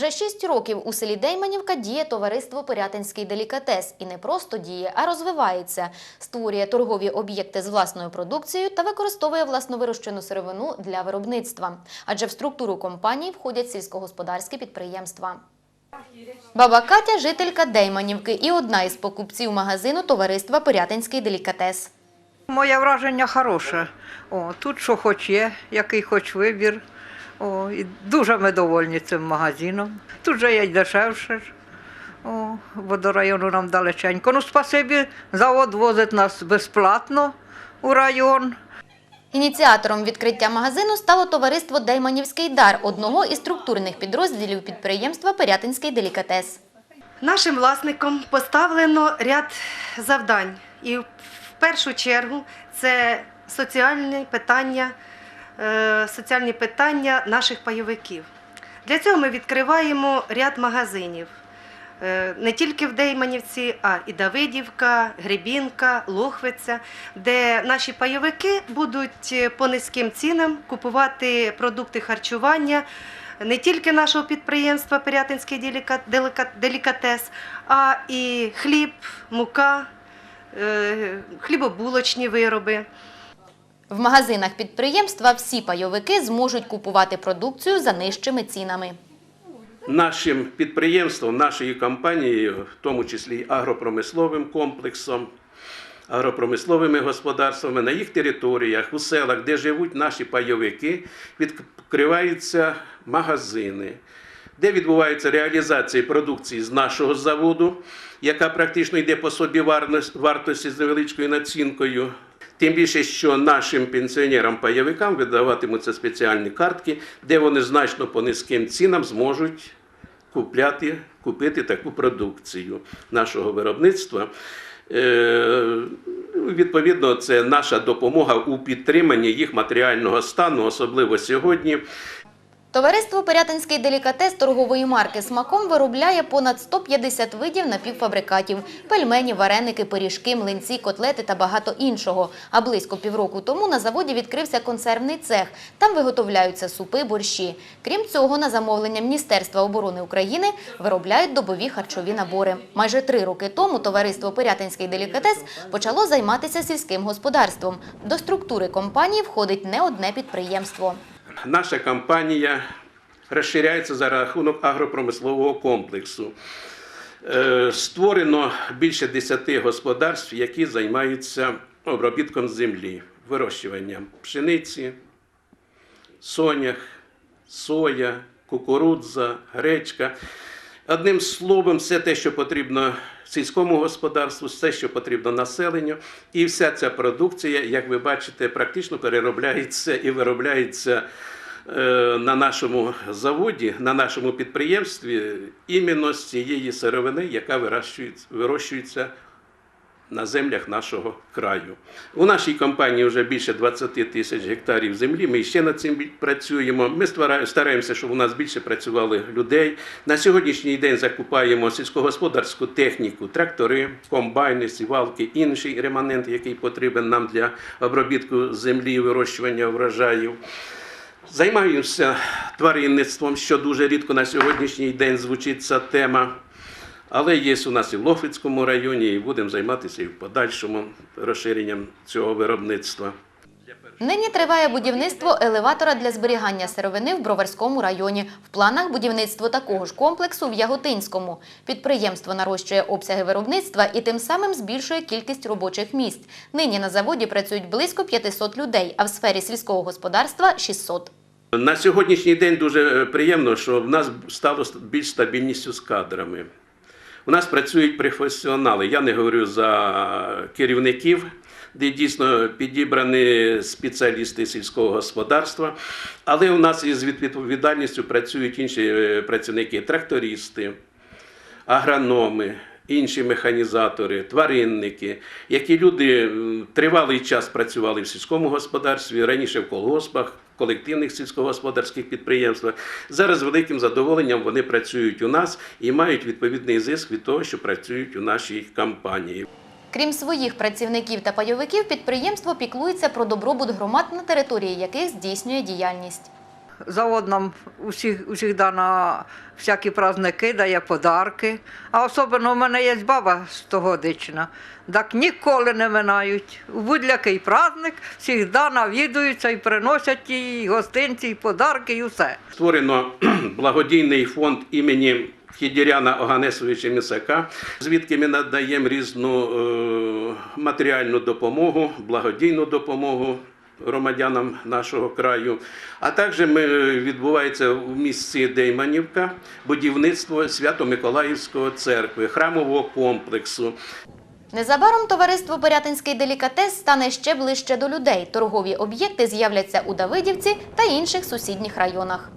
Вже шість років у селі Дейманівка діє товариство Пирятинський делікатес і не просто діє, а розвивається, створює торгові об'єкти з власною продукцією та використовує власновирощену сировину для виробництва. Адже в структуру компанії входять сільськогосподарські підприємства. Баба Катя – жителька Дейманівки і одна із покупців магазину товариства Пирятинський делікатес. Моє враження хороше. О, тут що хоч є, який хоч вибір. О, і дуже ми довольні цим магазином. Тут же є й дешевше. О, бо до району нам далеченько. Ну, спасибі, завод возить нас безплатно у район. Ініціатором відкриття магазину стало товариство Дейманівський дар, одного із структурних підрозділів підприємства Пирятинський делікатес. Нашим власникам поставлено ряд завдань. І в першу чергу це соціальні питання, соціальні питання наших пайовиків. Для цього ми відкриваємо ряд магазинів. Е, Не тільки в Дейманівці, а і Давидівка, Гребінка, Лохвиця, де наші пайовики будуть е, по низьким цінам купувати продукти харчування не тільки нашого підприємства Пирятинський деліка- деліка- делікатес, а і хліб, мука, е, хлібобулочні вироби. В магазинах підприємства всі пайовики зможуть купувати продукцію за нижчими цінами. нашим підприємством, нашою компанією, в тому числі агропромисловим комплексом, агропромисловими господарствами на їх територіях, у селах, де живуть наші пайовики, відкриваються магазини, де відбувається реалізація продукції з нашого заводу, яка практично йде по собі вартості з невеличкою націнкою. Тим більше, що нашим пенсіонерам-пайовикам видаватимуться спеціальні картки, де вони значно по низьким цінам зможуть купляти, купити таку продукцію нашого виробництва. Е, Відповідно, це наша допомога у підтриманні їх матеріального стану, особливо сьогодні. Товариство Пирятинський делікатес торгової марки «Смаком» виробляє понад 150 видів напівфабрикатів – пельмені, вареники, пиріжки, млинці, котлети та багато іншого. А близько півроку тому на заводі відкрився консервний цех. Там виготовляються супи, борщі. Крім цього, на замовлення Міністерства оборони України виробляють добові харчові набори. Майже три роки тому товариство Пирятинський делікатес почало займатися сільським господарством. До структури компанії входить не одне підприємство. Наша компанія розширяється за рахунок агропромислового комплексу. Е, Створено більше 10 господарств, які займаються обробітком землі, вирощуванням пшениці, сонях, соя, кукурудза, гречка. Одним словом, все те, що потрібно сільському господарству, все, що потрібно населенню, і вся ця продукція, як ви бачите, практично переробляється і виробляється е, на нашому заводі, на нашому підприємстві, іменно з цієї сировини, яка вирощується, вирощується на землях нашого краю. У нашій компанії вже більше 20 тисяч гектарів землі. Ми ще над цим працюємо. Ми стараємося, щоб у нас більше працювали людей. На сьогоднішній день закупаємо сільськогосподарську техніку, трактори, комбайни, сівалки, інший реманент, який потрібен нам для обробітку землі вирощування врожаїв. Займаюся тваринництвом, що дуже рідко на сьогоднішній день звучить ця тема. Але є у нас і в Лохвицькому районі, і будемо займатися і в подальшому розширенням цього виробництва. Нині триває будівництво елеватора для зберігання сировини в Броварському районі. В планах будівництво такого ж комплексу в Яготинському. Підприємство нарощує обсяги виробництва і тим самим збільшує кількість робочих місць. Нині на заводі працюють близько 500 людей, а в сфері сільського господарства – 600. На сьогоднішній день дуже приємно, що в нас стало більш стабільністю з кадрами. У нас працюють професіонали. Я не говорю за керівників, де дійсно підібрані спеціалісти сільського господарства. Але у нас із відповідальністю працюють інші е, працівники, трактористи, агрономи, інші механізатори, тваринники, які люди тривалий час працювали в сільському господарстві, раніше в колгоспах, колективних сільськогосподарських підприємствах. Зараз великим задоволенням вони працюють у нас і мають відповідний зиск від того, що працюють у нашій компанії. Крім своїх працівників та пайовиків, підприємство піклується про добробут громад, на території яких здійснює діяльність. Завод нам усіх, усігда на всякі праздники дає подарки. А особливо у мене є баба стогодична. Так ніколи не минають. У будь-який праздник завжди навідуються і приносять і гостинці, і подарки, і все. Створено благодійний фонд імені Фідіряна Оганесовича Місака, звідки ми надаємо різну е, матеріальну допомогу, благодійну допомогу громадянам нашого краю. А також ми, відбувається в місті Дейманівка будівництво Свято-Миколаївської церкви, храмового комплексу. Незабаром товариство Порятинський делікатес стане ще ближче до людей. Торгові об'єкти з'являться у Давидівці та інших сусідніх районах.